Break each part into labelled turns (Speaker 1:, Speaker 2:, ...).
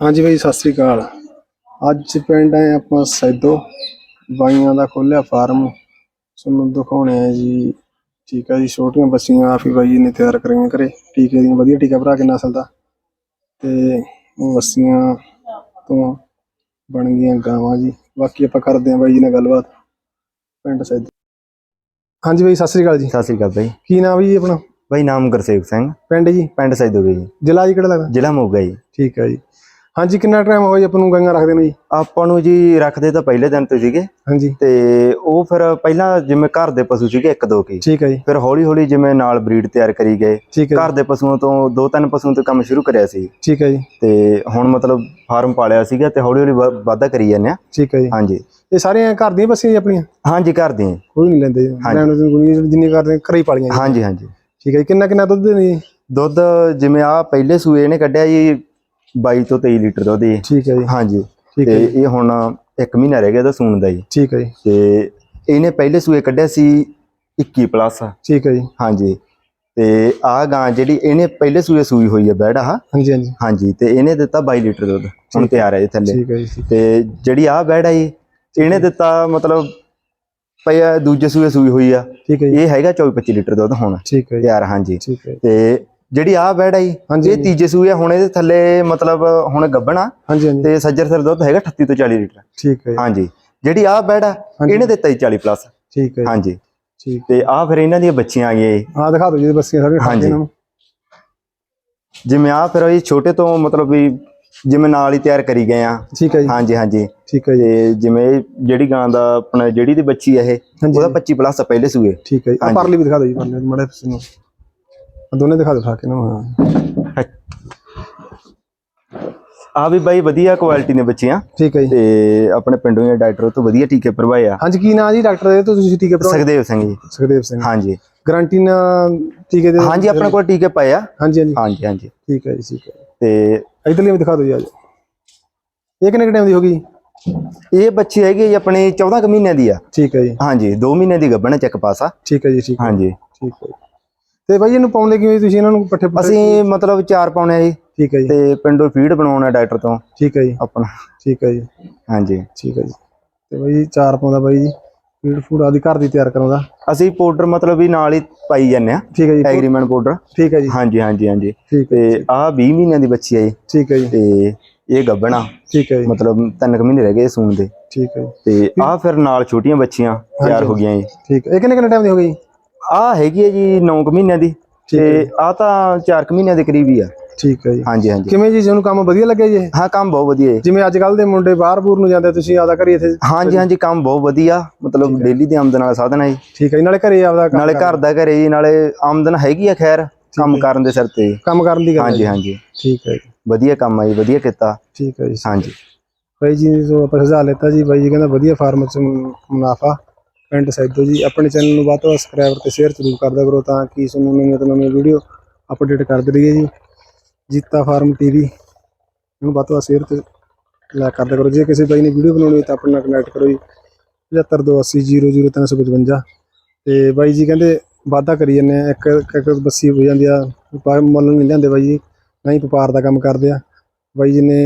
Speaker 1: ਹਾਂਜੀ ਬਾਈ ਸਤਿ ਸ੍ਰੀ ਅਕਾਲ। ਅੱਜ ਪਿੰਡ ਆਏ ਆਪਾਂ ਸੈਦੋ। ਬਾਈਆਂ ਦਾ ਖੋਲਿਆ ਫਾਰਮ। ਤੁਹਾਨੂੰ ਦਿਖਾਉਣੇ ਆ ਜੀ। ਠੀਕ ਆ ਜੀ ਛੋਟੀਆਂ ਬੱਸੀਆਂ ਆਪ ਹੀ ਬਾਈ ਨੇ ਤਿਆਰ ਕਰੀਆਂ ਘਰੇ। ਟੀਕੇ ਦੀਆਂ ਵਧੀਆ ਟੀਕਾ ਭਰਾ ਕੇ ਨਸਲ ਦਾ। ਤੇ ਉਹ ਬੱਸੀਆਂ ਤੋਂ ਬਣ ਗਈਆਂ ਗਾਵਾਂ ਜੀ। ਬਾਕੀ ਆਪਾਂ ਕਰਦੇ ਆਂ ਬਾਈ ਜੀ ਨਾਲ ਗੱਲਬਾਤ। ਪਿੰਡ ਸੈਦੋ। ਹਾਂਜੀ ਬਾਈ ਸਤਿ ਸ੍ਰੀ ਅਕਾਲ ਜੀ।
Speaker 2: ਸਤਿ ਸ੍ਰੀ ਅਕਾਲ ਬਾਈ।
Speaker 1: ਕੀ ਨਾਮ ਜੀ ਆਪਣਾ?
Speaker 2: ਬਾਈ ਨਾਮ ਗੁਰਸੇਵ ਸਿੰਘ।
Speaker 1: ਪਿੰਡ ਜੀ?
Speaker 2: ਪਿੰਡ ਸੈਦੋਗੇ ਜੀ।
Speaker 1: ਜ਼ਿਲ੍ਹਾ ਜੀ ਕਿਹੜਾ ਲੱਗਦਾ
Speaker 2: ਜ਼ਿਲ੍ਹਾ ਮੋਗਾ ਜੀ।
Speaker 1: ਠੀਕ ਹੈ ਜੀ। ਹਾਂਜੀ ਕਿੰਨਾ ਟਾਈਮ ਹੋ ਗਿਆ ਆਪਾਂ ਨੂੰ ਗਾਈਆਂ ਰੱਖਦੇ ਨੂੰ ਜੀ?
Speaker 2: ਆਪਾਂ ਨੂੰ ਜੀ ਰੱਖਦੇ ਤਾਂ ਪਹਿਲੇ ਦਿਨ ਤੋਂ ਸੀਗੇ।
Speaker 1: ਹਾਂਜੀ।
Speaker 2: ਤੇ ਉਹ ਫਿਰ ਪਹਿਲਾਂ ਜਿਵੇਂ ਘਰ ਦੇ ਪਸ਼ੂ ਸੀਗੇ ਇੱਕ ਦੋ ਕੀ।
Speaker 1: ਠੀਕ ਹੈ ਜੀ।
Speaker 2: ਫਿਰ ਹੌਲੀ ਹੌਲੀ ਜਿਵੇਂ ਨਾਲ ਬਰੀਡ ਤਿਆਰ ਕਰੀ ਗਏ। ਘਰ ਦੇ ਪਸ਼ੂਆਂ ਤੋਂ ਦੋ ਤਿੰਨ ਪਸ਼ੂਆਂ ਤੋਂ ਕੰਮ ਸ਼ੁਰੂ ਕਰਿਆ ਸੀ।
Speaker 1: ਠੀਕ ਹੈ ਜੀ।
Speaker 2: ਤੇ ਹੁਣ ਮਤਲਬ ਫਾਰਮ ਪਾਲਿਆ ਸੀਗਾ ਤੇ ਹੌਲੀ ਹੌਲੀ ਵਾਧਾ ਕਰੀ ਜਾਂਦੇ ਆ।
Speaker 1: ਠੀਕ ਹੈ ਜੀ।
Speaker 2: ਹਾਂਜੀ।
Speaker 1: ਇਹ ਸਾਰੀਆਂ ਘਰ ਦੀਆਂ ਬੱਸੀਆਂ ਜੀ ਆਪਣੀਆਂ?
Speaker 2: ਹਾਂਜੀ ਘਰ ਦੀਆਂ।
Speaker 1: ਕੋਈ ਨਹੀਂ ਲੈਂਦੇ। ਗੁਣੀ ਜਿੰਨੀ ਕਰਦੇ ਘਰੇ ਹੀ ਪਾਲੀਆਂ ਜੀ।
Speaker 2: ਹਾਂਜੀ ਹਾਂਜੀ।
Speaker 1: ਠੀਕ ਹੈ ਜੀ ਕਿੰਨਾ ਕਿੰਨਾ ਦੁੱਧ ਦਿੰਦੇ ਜੀ?
Speaker 2: ਦੁੱਧ ਜਿਵੇਂ ਆ ਪਹਿਲੇ ਸੂਏ ਨੇ ਕੱਢਿਆ ਜੀ 22 ਤੋਂ 23 ਲੀਟਰ ਦੁੱਧ ਜੀ।
Speaker 1: ਠੀਕ ਹੈ ਜੀ।
Speaker 2: ਹਾਂਜੀ।
Speaker 1: ਠੀਕ
Speaker 2: ਤੇ
Speaker 1: ਹੈ ਜੀ।
Speaker 2: ਇਹ ਹੁਣ ਇੱਕ ਮਹੀਨਾ ਰਹਿ ਗਿਆ ਇਹਦਾ ਸੂਣ ਦਾ ਜੀ।
Speaker 1: ਠੀਕ ਹੈ ਜੀ।
Speaker 2: ਤੇ ਇਹਨੇ ਪਹਿਲੇ ਸੂਏ ਕੱਢਿਆ ਸੀ 21 ਪਲੱਸ।
Speaker 1: ਠੀਕ ਹੈ ਜੀ।
Speaker 2: ਹਾਂਜੀ। ਤੇ ਆ ਗਾਂ ਜਿਹੜੀ ਇਹਨੇ ਪਹਿਲੇ ਸੂਏ ਸੂਈ ਹੋਈ ਹੈ ਬੈੜਾ
Speaker 1: ਹਾਂਜੀ ਹਾਂਜੀ।
Speaker 2: ਹਾਂਜੀ ਤੇ ਇਹਨੇ ਦਿੱਤਾ 22 ਲੀਟਰ ਦੁੱਧ। ਹੁਣ। ਤਿਆਰ ਹੈ ਇਹ ਥੱਲੇ।
Speaker 1: ਠੀਕ ਹੈ ਜੀ
Speaker 2: ਤੇ ਜਿਹੜੀ ਆ ਬੈੜਾ ਜੀ ਇਹਨੇ ਦਿੱਤਾ ਮਤਲਬ ਪਿਆ ਦੂਜੇ ਸੂਏ ਸੂਈ ਹੋਈ ਆ।
Speaker 1: ਠੀਕ ਹੈ ਜੀ।
Speaker 2: ਇਹ ਹੈਗਾ 24 25 ਲੀਟਰ ਦੁੱਧ ਹੁਣ।
Speaker 1: ਠੀਕ ਹੈ ਜੀ।
Speaker 2: ਤਿਆਰ ਹਾਂਜੀ।
Speaker 1: ਠੀਕ ਹੈ ਜੀ।
Speaker 2: ਤੇ ਜਿਹੜੀ ਆ ਬੈੜਾ
Speaker 1: ਹਾਂਜੀ,
Speaker 2: ਇਹ। ਤੀਜੇ ਸੂਏ ਹੁਣ ਇਹਦੇ ਥੱਲੇ ਮਤਲਬ ਹੁਣ ਗੱਬਣਾ ਤੇ ਸੱਜਰ ਸਿਰ ਦੁੱਧ ਹੈਗਾ 38 ਤੋਂ 40 ਲੀਟਰ।
Speaker 1: ਠੀਕ ਹੈ ਜੀ।
Speaker 2: ਹਾਂਜੀ। ਜਿਹੜੀ ਆ ਬੈੜਾ
Speaker 1: ਹਾਂਜੀ।
Speaker 2: ਇਹਨੇ ਦਿੱਤਾ ਜੀ 40 ਪਲੱਸ।
Speaker 1: ਠੀਕ ਹੈ ਜੀ।
Speaker 2: ਹਾਂਜੀ।
Speaker 1: ਠੀਕ।
Speaker 2: ਤੇ ਆ ਫਿਰ ਇਹਨਾਂ ਦੀਆਂ ਬੱਚੀਆਂ ਆ ਗਈਆਂ।
Speaker 1: ਆ ਦਿਖਾ ਦਿਓ ਜੀ ਬੱਸੀਆਂ ਸਾਰੀਆਂ।
Speaker 2: ਹਾਂਜੀ। ਜਿਵੇਂ ਆ ਫਿਰ ਇਹ ਛੋਟੇ ਤੋਂ ਮਤਲਬ ਵੀ ਜਿਵੇਂ ਨਾਲ ਹੀ ਤਿਆਰ ਕਰੀ ਗਏ ਆ।
Speaker 1: ਠੀਕ ਹੈ ਜੀ।
Speaker 2: ਹਾਂਜੀ ਹਾਂਜੀ।
Speaker 1: ਠੀਕ ਹੈ ਜੀ।
Speaker 2: ਤੇ ਜਿਵੇਂ ਜਿਹੜੀ ਗਾਂ ਦਾ ਆਪਣਾ ਜਿਹੜੀ ਦੀ ਬੱਚੀ ਆ ਇਹ
Speaker 1: ਹਾਂਜੀ।
Speaker 2: ਉਹਦਾ 25 ਪਲੱਸ ਪਹਿਲੇ ਸੂਏ।
Speaker 1: ਠੀਕ ਹੈ ਜੀ। ਆ
Speaker 2: ਹਾਂਜੀ।
Speaker 1: ਪਰਲੀ ਵੀ ਦਿਖਾ ਦਿਓ ਜੀ ਪਰਲੇ ਮੜੇ ਨੂੰ। ਆਹ ਦੋਨੇ ਦਿਖਾ ਦਿਓ ਠਾ ਕੇ ਨਾ ਹਾਂ।
Speaker 2: ਆ ਵੀ ਬਾਈ ਵਧੀਆ ਕੁਆਲਿਟੀ ਨੇ ਬੱਚੀਆਂ।
Speaker 1: ਠੀਕ ਹੈ ਜੀ।
Speaker 2: ਤੇ ਆਪਣੇ ਪਿੰਡੋਂ ਹੀ ਡਾਕਟਰ ਤੋਂ ਵਧੀਆ ਟੀਕੇ ਭਰਵਾਏ ਆ।
Speaker 1: ਹਾਂਜੀ ਕੀ ਨਾਂ ਜੀ ਡਾਕਟਰ ਦੇ? ਤੁਸੀਂ ਟੀਕੇ ਭਰਾ
Speaker 2: ਸੁਖਦੇਵ ਸਿੰਘ ਜੀ।
Speaker 1: ਸੁਖਦੇਵ ਸਿੰਘ।
Speaker 2: ਹਾਂਜੀ।
Speaker 1: ਗਾਰੰਟੀ ਨਾਲ ਟੀਕੇ ਦੇ
Speaker 2: ਹਾਂਜੀ ਆਪਣੇ ਕੋਲ ਟੀਕੇ ਪਏ ਆ।
Speaker 1: ਹਾਂਜੀ ਹਾਂਜੀ।
Speaker 2: ਹਾਂਜੀ ਹਾਂਜੀ।
Speaker 1: ਠੀਕ ਹੈ ਜੀ ਠੀਕ ਹੈ।
Speaker 2: ਤੇ
Speaker 1: ਇਧਰਲੀ ਵੀ ਦਿਖਾ ਦਿਓ ਜੀ ਆਜੋ ਇਹ ਕਿੰਨੇ ਟਾਈਮ ਦੀ ਹੋ ਗਈ?
Speaker 2: ਇਹ ਬੱਚੀ ਹੈਗੀ ਜੀ ਆਪਣੀ 14 ਕੁ ਮਹੀਨਿਆਂ ਦੀ ਆ।
Speaker 1: ਠੀਕ ਹੈ ਜੀ।
Speaker 2: ਹਾਂਜੀ 2 ਮਹੀਨੇ ਦੀ ਗੱਭਣ ਚੱਕ ਪਾਸਾ
Speaker 1: ਠੀਕ ਹੈ ਜੀ ਠੀਕ ਹੈ।
Speaker 2: ਹਾਂਜੀ।
Speaker 1: ਠੀਕ ਹੈ। ਤੇ ਬਾਈ ਇਹਨੂੰ ਪਾਉਂਦੇ ਕਿਵੇਂ ਤੁਸੀਂ ਇਹਨਾਂ ਨੂੰ ਪੱਠੇ ਪੁੱਠੇ?
Speaker 2: ਅਸੀਂ ਮਤਲਬ ਚਾਰ ਪਾਉਣੇ ਆ ਜੀ।
Speaker 1: ਠੀਕ ਹੈ ਜੀ।
Speaker 2: ਤੇ ਪਿੰਡੋਂ ਫੀਡ ਬਣਾਉਣਾ ਡਾਕਟਰ ਤੋਂ।
Speaker 1: ਠੀਕ ਹੈ ਜੀ।
Speaker 2: ਆਪਣਾ।
Speaker 1: ਠੀਕ ਹੈ ਜੀ।
Speaker 2: ਹਾਂਜੀ।
Speaker 1: ਠੀਕ ਹੈ ਜੀ। ਤੇ ਬਾਈ ਚਾਰ ਪਾਉਂਦਾ ਬਾਈ ਜੀ। ਫੀਡ ਫੂਡ ਆਦੀ ਘਰ ਦੀ ਤਿਆਰ ਕਰਾਉਂਦਾ
Speaker 2: ਅਸੀਂ ਪਾਊਡਰ ਮਤਲਬ ਵੀ ਨਾਲ ਹੀ ਪਾਈ ਜਾਂਦੇ ਆ
Speaker 1: ਠੀਕ ਹੈ ਜੀ
Speaker 2: ਐਗਰੀਮੈਂਟ ਪਾਊਡਰ
Speaker 1: ਠੀਕ ਹੈ ਜੀ।
Speaker 2: ਹਾਂਜੀ ਹਾਂਜੀ ਹਾਂਜੀ। ਤੇ ਆਹ 20 ਮਹੀਨਿਆਂ ਦੀ ਬੱਚੀ ਹੈ ਜੀ।
Speaker 1: ਠੀਕ ਹੈ ਜੀ।
Speaker 2: ਤੇ ਇਹ ਗੱਭਣਾ
Speaker 1: ਠੀਕ ਹੈ ਜੀ।
Speaker 2: ਮਤਲਬ ਤਿੰਨ ਕੁ ਮਹੀਨੇ ਰਹਿ ਗਏ ਸੂਣ ਦੇ।
Speaker 1: ਠੀਕ ਹੈ ਜੀ।
Speaker 2: ਤੇ ਆਹ ਫਿਰ ਨਾਲ ਛੋਟੀਆਂ ਬੱਚੀਆਂ ਤਿਆਰ ਹੋ ਗਈਆਂ ਜੀ।
Speaker 1: ਠੀਕ। ਹੈ ਇਹ ਕਿੰਨੇ ਕਿੰਨੇ ਟਾਈਮ ਦੀ ਹੋ ਗਈ?
Speaker 2: ਆਹ ਹੈਗੀ ਹੈ ਜੀ 9 ਕੁ ਮਹੀਨਿਆਂ ਦੀ। ਤੇ ਆਹ ਤਾਂ 4 ਕੁ ਮਹੀਨਿਆਂ ਦੇ ਕਰੀਬ ਹੀ ਆ।
Speaker 1: ਠੀਕ ਹੈ ਜੀ।
Speaker 2: ਹਾਂਜੀ ਹਾਂਜੀ।
Speaker 1: ਕਿਵੇਂ ਜੀ ਤੁਹਾਨੂੰ ਕੰਮ ਵਧੀਆ ਲੱਗਿਆ ਜੀ? ਇਹ?
Speaker 2: ਹਾਂ ਕੰਮ ਬਹੁਤ ਵਧੀਆ ਹੈ
Speaker 1: ਜਿਵੇਂ ਅੱਜ ਕੱਲ ਦੇ ਮੁੰਡੇ ਬਾਹਰ ਬੂਰ ਨੂੰ ਜਾਂਦੇ ਤੁਸੀਂ ਆਦਾ ਘਰੇ ਇੱਥੇ
Speaker 2: ਹਾਂਜੀ ਹਾਂਜੀ ਕੰਮ ਬਹੁਤ ਵਧੀਆ। ਮਤਲਬ ਡੇਲੀ ਦੀ ਆਮਦਨ ਵਾਲਾ ਸਾਧਨ ਹੈ ਜੀ।
Speaker 1: ਠੀਕ ਹੈ ਜੀ ਨਾਲੇ ਘਰੇ ਆਪਦਾ ਕੰਮ
Speaker 2: ਨਾਲੇ ਘਰ ਦਾ ਘਰੇ ਜੀ ਨਾਲੇ ਆਮਦਨ ਹੈਗੀ ਆ ਖੈਰ ਕੰਮ ਕਰਨ ਦੇ ਸਿਰ ਤੇ ਜੀ।
Speaker 1: ਕੰਮ ਕਰਨ ਦੀ ਗੱਲ ਹੈ
Speaker 2: ਹਾਂਜੀ
Speaker 1: ਜੀ।
Speaker 2: ਹਾਂਜੀ।
Speaker 1: ਠੀਕ ਹੈ ਜੀ।
Speaker 2: ਵਧੀਆ ਕੰਮ ਆ ਜੀ ਵਧੀਆ ਕੀਤਾ।
Speaker 1: ਠੀਕ ਹੈ ਜੀ।
Speaker 2: ਹਾਂਜੀ।
Speaker 1: ਬਾਈ ਜੀ ਜੋ ਆਪਾਂ ਸੁਝਾਅ ਲੈਤਾ ਜੀ ਬਾਈ ਜੀ ਕਹਿੰਦਾ ਵਧੀਆ ਫਾਰਮ ਚ ਮੁ- ਮੁਨਾਫਾ। ਪਿੰਡ ਸੈਦੋ ਜੀ ਆਪਣੇ ਚੈਨਲ ਨੂੰ ਵੱਧ ਤੋਂ ਵੱਧ ਸਬਸਕ੍ਰਾਈਬ ਤੇ ਸ਼ੇਅਰ ਜ਼ਰੂਰ ਕਰਦਾ ਕਰੋ ਤਾਂ ਕਿ ਤੁਹਾਨੂੰ ਨਵੀਆਂ ਤੋਂ ਨਵੀਆਂ ਵੀਡੀਓ ਅਪਡੇਟ ਕਰਦੇ ਰਹੀਏ ਜੀ। ਜੀਤਾ ਫਾਰਮ ਟੀਵੀ ਨੂੰ ਵੱਧ ਤੋਂ ਵੱਧ ਸ਼ੇਅਰ ਤੇ ਲਾਈਕ ਕਰਦਾ ਕਰੋ। ਜੇ ਕਿਸੇ ਬਾਈ ਨੇ ਵੀਡੀਓ ਬਣਾਉਣੀ ਹੈ ਤਾਂ ਆਪਣੇ ਨਾਲ ਕਨੈਕਟ ਕਰੋ ਜੀ। 7528000355 ਤੇ ਬਾਈ ਜੀ ਕਹਿੰਦੇ ਵਾਅਦਾ ਕਰੀ ਜਾਂਦੇ ਆ। ਇੱਕ ਇੱਕ ਬੱਸੀ ਹੋ ਜਾਂਦੀ ਆ। ਵਪਾਰ ਮੁੱਲ ਨਹੀਂ ਲਿਆਂਦੇ ਬਾਈ ਜੀ। ਨਹੀਂ ਵਪਾਰ ਦਾ ਕੰਮ ਕਰਦੇ ਆ। ਬਾਈ ਜੀ ਨੇ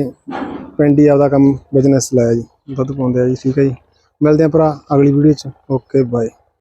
Speaker 1: ਪਿੰਡ ਹੀ ਆਪਦਾ ਕੰਮ ਬਿਜ਼ਨਸ ਲਾਇਆ ਜੀ। ਦੁੱਧ ਪਾਉਂਦੇ ਆ ਜੀ। ਠੀਕ ਹੈ ਜੀ। ਮਿਲਦੇ ਆ ਭਰਾ ਅਗਲੀ ਵੀਡੀਓ ਚ। Okay bye